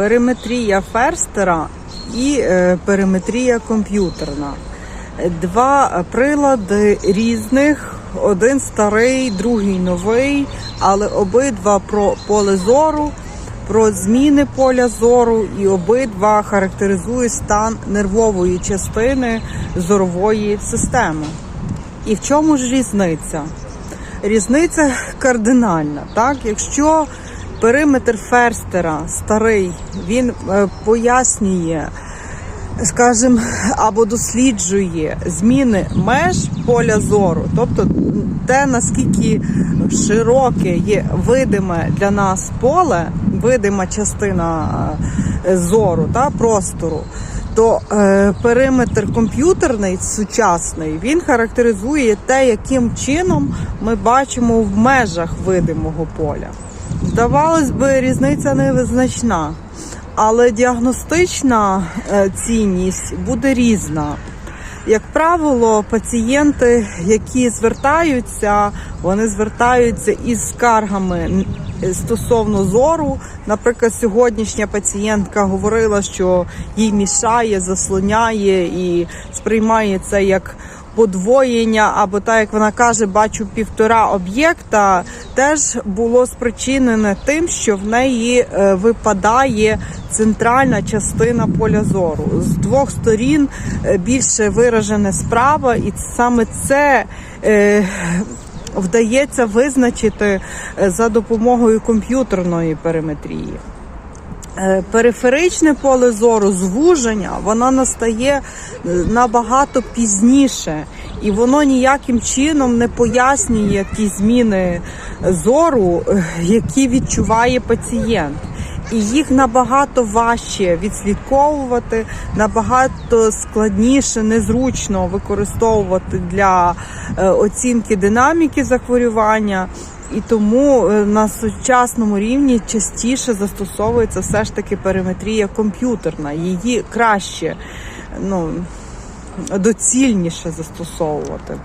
периметрія ферстера і е, периметрія комп'ютерна. Два прилади різних, один старий, другий новий, але обидва про поле зору, про зміни поля зору, і обидва характеризують стан нервової частини зорової системи. І в чому ж різниця? Різниця кардинальна. Так? Якщо периметр ферстера старий, він е, пояснює, скажімо, або досліджує зміни меж поля зору, тобто те, наскільки широке є видиме для нас поле, видима частина е, зору та простору. То е, периметр комп'ютерний сучасний він характеризує те, яким чином ми бачимо в межах видимого поля. Здавалось би, різниця невизначна, але діагностична е, цінність буде різна. Як правило, пацієнти, які звертаються, вони звертаються із скаргами стосовно зору. Наприклад, сьогоднішня пацієнтка говорила, що їй мішає, заслоняє і сприймає це як подвоєння, або так як вона каже, бачу півтора об'єкта, теж було спричинене тим, що в неї е, випадає центральна частина поля зору. З двох сторін е, більше виражене справа, і саме це. е, Вдається визначити за допомогою комп'ютерної периметрії. Е, Периферичне поле зору, звуження, воно настає е, набагато пізніше, і воно ніяким чином не пояснює ті зміни зору, е, які відчуває пацієнт. І їх набагато важче відслідковувати, набагато складніше, незручно використовувати для оцінки динаміки захворювання. І тому е, на сучасному рівні частіше застосовується все ж таки периметрія комп'ютерна. Її краще, ну доцільніше застосовувати.